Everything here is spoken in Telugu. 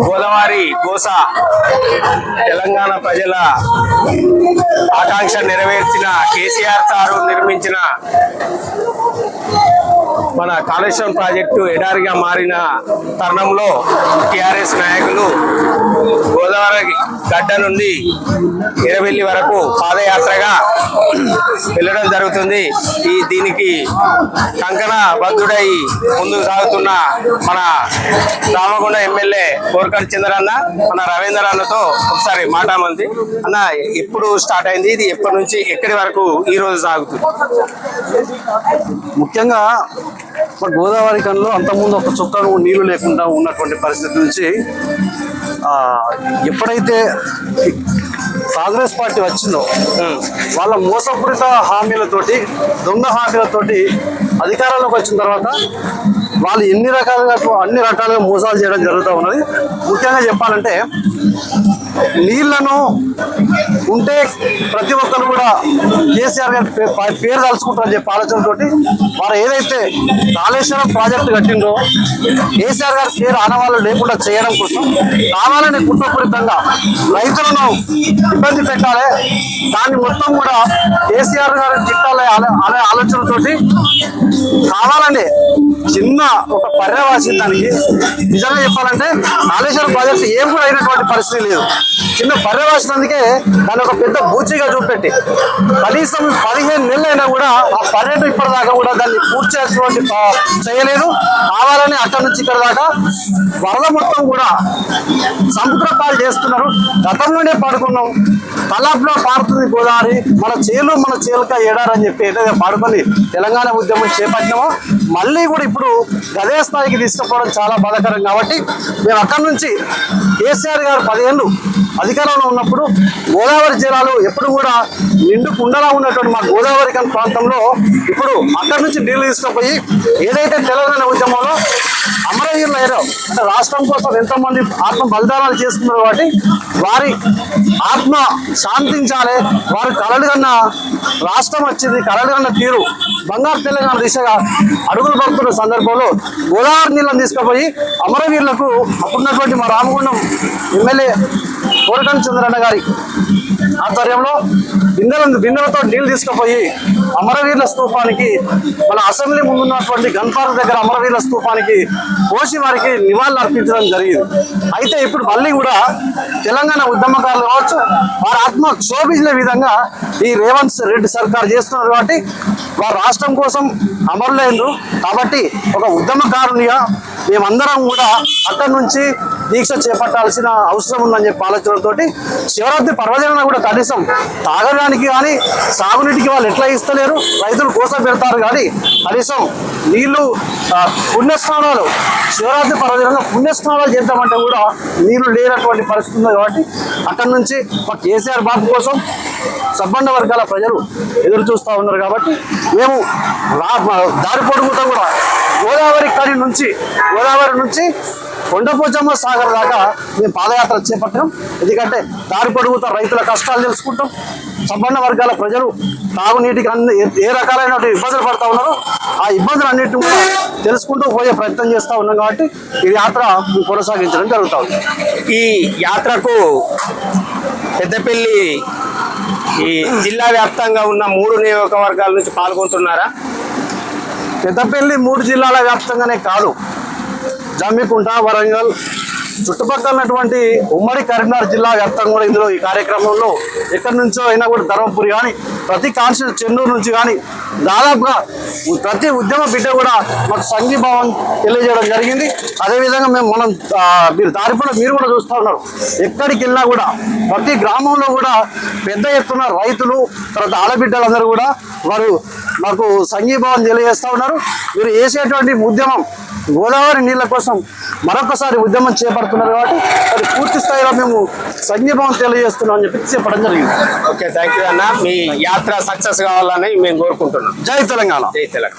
గోదావరి కోస తెలంగాణ ప్రజల ఆకాంక్ష నెరవేర్చిన కేసీఆర్ సారు నిర్మించిన మన కాళేశ్వరం ప్రాజెక్టు ఎడారిగా మారిన తరుణంలో టిఆర్ఎస్ నాయకులు గోదావరి గడ్డ నుండి ఎరవెల్లి వరకు పాదయాత్రగా వెళ్ళడం జరుగుతుంది. ఈ దీనికి కంకణ బద్ధుడై ముందుకు సాగుతున్న మన రామగుండ ఎమ్మెల్యే కోరకండి చంద్రన్న మన రవీంద్ర అన్నతో ఒకసారి మాట్లాడమంది అన్న ఎప్పుడు స్టార్ట్ అయింది? ఇది ఎప్పటి నుంచి ఎక్కడి వరకు ఈ రోజు సాగుతుంది? ముఖ్యంగా మన గోదావరి కన్లో అంతకుముందు ఒక చుట్టూ నీళ్ళు లేకుండా ఉన్నటువంటి పరిస్థితి నుంచి ఎప్పుడైతే కాంగ్రెస్ పార్టీ వచ్చిందో వాళ్ళ మోసపూరిత హామీలతోటి దొంగ హామీలతోటి అధికారంలోకి వచ్చిన తర్వాత వాళ్ళు ఎన్ని రకాలుగా అన్ని రకాలుగా మోసాలు చేయడం జరుగుతూ ఉన్నది. ముఖ్యంగా చెప్పాలంటే నీళ్ళను ఉంటే ప్రతి ఒక్కరు కూడా కేసీఆర్ గారి పే- పేరు తలుచుకుంటారని చెప్పి ఆలోచనతోటి వారు ఏదైతే కాళేశ్వరం ప్రాజెక్టు కట్టిందో కేసీఆర్ గారి పేరు ఆనవాళ్ళు లేకుండా చేయడం కోసం కావాలని కుట్రపూరితంగా రైతులను ఇబ్బంది పెట్టాలి. దాన్ని మొత్తం కూడా కేసీఆర్ గారి తిట్టాలి అనే అనే ఆలోచనతోటి కావాలని చిన్న ఒక పర్యవాసి దానికి నిజంగా చెప్పాలంటే కాళేశ్వరం ప్రాజెక్ట్ ఏం కూడా అయినటువంటి పరిస్థితి లేదు. చిన్న పర్యవాసినందుకే దాన్ని ఒక పెద్ద బూచిగా చూపెట్టి కనీసం పదిహేను నెలలు అయినా కూడా ఆ పర్యటన ఇప్పటిదాకా కూడా దాన్ని పూర్తి చేసినటువంటి చేయలేదు. కావాలని అక్కడి నుంచి ఇక్కడ దాకా వరద మొత్తం కూడా సముద్ర పాలు చేస్తున్నారు. గతంలోనే పాడుకున్నాం. తలాపులో పారుతుంది గోదావరి. మన చేలు మన చేలుక ఏడారని చెప్పి ఏదైతే పాడుకొని తెలంగాణ ఉద్యమం చేపట్టినామో మళ్ళీ కూడా ఇప్పుడు అదే స్థాయికి తీసుకుపోవడం చాలా బాధాకరం కాబట్టి మేము అక్కడి నుంచి కేసీఆర్ గారు పదిహేళ్ళు అధికారంలో ఉన్నప్పుడు గోదావరి జిల్లాలో ఎప్పుడు కూడా నిండు కుండలా ఉన్నటువంటి మా గోదావరి కన్ ప్రాంతంలో ఇప్పుడు అక్కడి నుంచి నీళ్ళు తీసుకుపోయి ఏదైతే తెలంగాణ ఉద్యమంలో అయ్యారో? అంటే రాష్ట్రం కోసం ఎంతమంది ఆత్మ బలిదానాలు చేసుకున్నారు కాబట్టి వారి ఆత్మ శాంతించాలి. వారి కలలు కన్నా రాష్ట్రం వచ్చింది. కలలు కన్న తీరు బంగారు తెలంగాణ దిశగా అడుగులు పడుతున్న సందర్భంలో గోదావరి నీళ్ళని తీసుకుపోయి అమరవీరులకు అప్పుడున్నటువంటి మా రామగుండం ఎమ్మెల్యే కోరటం చంద్రన్న గారి ఆధ్వర్యంలో బిందెల బిందెలతో నీళ్ళు తీసుకుపోయి అమరవీరుల స్తూపానికి మన అసెంబ్లీ ముందున్నటువంటి గన్పార్క్ దగ్గర అమరవీరుల స్తూపానికి పోసి వారికి నివాళులు అర్పించడం జరిగింది. అయితే ఇప్పుడు మళ్ళీ కూడా తెలంగాణ ఉద్యమకారులు కావచ్చు వారి ఆత్మ క్షోభించిన విధంగా ఈ రేవంత్ రెడ్డి సర్కార్ చేస్తున్నారు కాబట్టి వారు రాష్ట్రం కోసం అమరులైనరు కాబట్టి ఒక ఉద్యమకారునిగా మేమందరం కూడా అక్కడి నుంచి దీక్ష చేపట్టాల్సిన అవసరం ఉందని చెప్పి ఆలోచనతోటి శివరాత్రి పర్వదిన కూడా కనీసం తాగడానికి కానీ సాగునీటికి వాళ్ళు ఎట్లా ఇస్తలేరు? రైతులు కోసం పెడతారు కానీ కనీసం నీళ్ళు పుణ్యస్నానాలు శివరాత్రి పర్వదినంగా పుణ్యస్నానాలు చేద్దామంటే కూడా నీరు లేనటువంటి పరిస్థితి ఉంది కాబట్టి అక్కడి నుంచి మా కేసీఆర్ బాబు కోసం సబ్బండ వర్గాల ప్రజలు ఎదురు చూస్తూ ఉన్నారు కాబట్టి మేము దారి పొడుగుతా కూడా గోదావరి కడి నుంచి గోదావరి నుంచి కొండపోచమ్మ సాగర్ దాకా మేము పాదయాత్ర చేపట్టాం ఎందుకంటే దారి పొడుగుతా రైతుల కష్టాలు తెలుసుకుంటాం. సంపన్న వర్గాల ప్రజలు తాగునీటికి అన్ని ఏ- రకాలైన ఇబ్బందులు పడతా ఉన్నారో ఆ ఇబ్బందులు అన్నింటిని కూడా తెలుసుకుంటూ పోయే ప్రయత్నం చేస్తూ ఉన్నాం కాబట్టి ఈ యాత్ర కొనసాగించడం జరుగుతూ ఉంది. ఈ యాత్రకు పెద్దపల్లి ఈ జిల్లా వ్యాప్తంగా ఉన్న మూడు నియోజకవర్గాల నుంచి పాల్గొంటున్నారా? పెద్దపల్లి మూడు జిల్లాల వ్యాప్తంగానే కాదు. జమ్మికుంట వరంగల్ చుట్టుపక్కల ఉన్నటువంటి ఉమ్మడి కరీంనగర్ జిల్లా వ్యాప్తంగా కూడా ఇందులో ఈ కార్యక్రమంలో ఎక్కడి నుంచో అయినా కూడా ధర్మపురి కానీ ప్రతి కాన్స్టిట్యూన్ చెన్నూరు నుంచి కానీ దాదాపుగా ప్రతి ఉద్యమ బిడ్డ కూడా మాకు సంఘీభావం తెలియజేయడం జరిగింది. అదేవిధంగా మేము మనం మీరు దారిపడ మీరు కూడా చూస్తూ ఉన్నారు. ఎక్కడికి వెళ్ళినా కూడా ప్రతి గ్రామంలో కూడా పెద్ద ఎత్తున రైతులు తర్వాత ఆడబిడ్డలందరూ కూడా వారు మాకు సంఘీభావం తెలియజేస్తూ ఉన్నారు. మీరు వేసేటువంటి ఉద్యమం గోదావరి నీళ్ళ కోసం మరొకసారి ఉద్యమం చేపడుతున్నారు కాబట్టి మరి పూర్తి స్థాయిలో మేము సంఘీభావం తెలియజేస్తున్నాం అని చెప్పి చెప్పడం జరిగింది. ఓకే థ్యాంక్ యూ అన్న. మీ యాత్ర సక్సెస్ కావాలని మేము కోరుకుంటున్నాం. జై తెలంగాణ. జై తెలంగాణ.